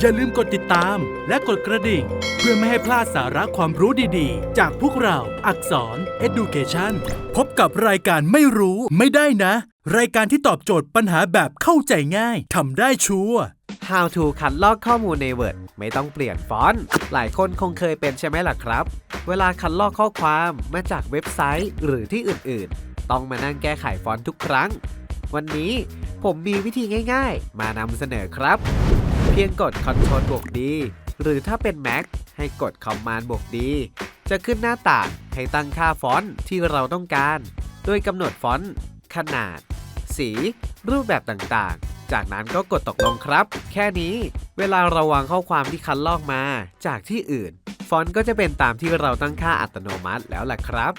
อย่าลืมกดติดตามและกดกระดิ่ง เพื่อไม่ให้พลาดสาระความรู้ดีๆ จากพวกเราอักษร Education พบกับรายการไม่รู้ไม่ได้นะ รายการที่ตอบโจทย์ปัญหาแบบเข้าใจง่ายทำได้ชัวร์ How to คัดลอกข้อมูลใน Word ไม่ต้องเปลี่ยนฟอนต์ หลายคนคงเคยเป็นใช่ไหมล่ะครับ เวลาคัดลอกข้อความมาจากเว็บไซต์หรือที่อื่นๆ ต้องมานั่งแก้ไขฟอนต์ทุกครั้ง วันนี้ผมมีวิธีง่าย ๆ มานำเสนอครับ พียงกด Ctrl บวก D หรือถ้าเป็น Mac ให้กด Command บวก D จะขึ้นหน้าต่างให้ตั้งค่าฟอนต์ที่เราต้องการ โดยกำหนดฟอนต์ ขนาด สี รูปแบบต่างๆ จากนั้นก็กดตกลงครับ แค่นี้เวลาเราวางข้อความที่คัดลอกมาจากที่อื่น ฟอนต์ก็จะเป็นตามที่เราตั้งค่าอัตโนมัติแล้วล่ะครับ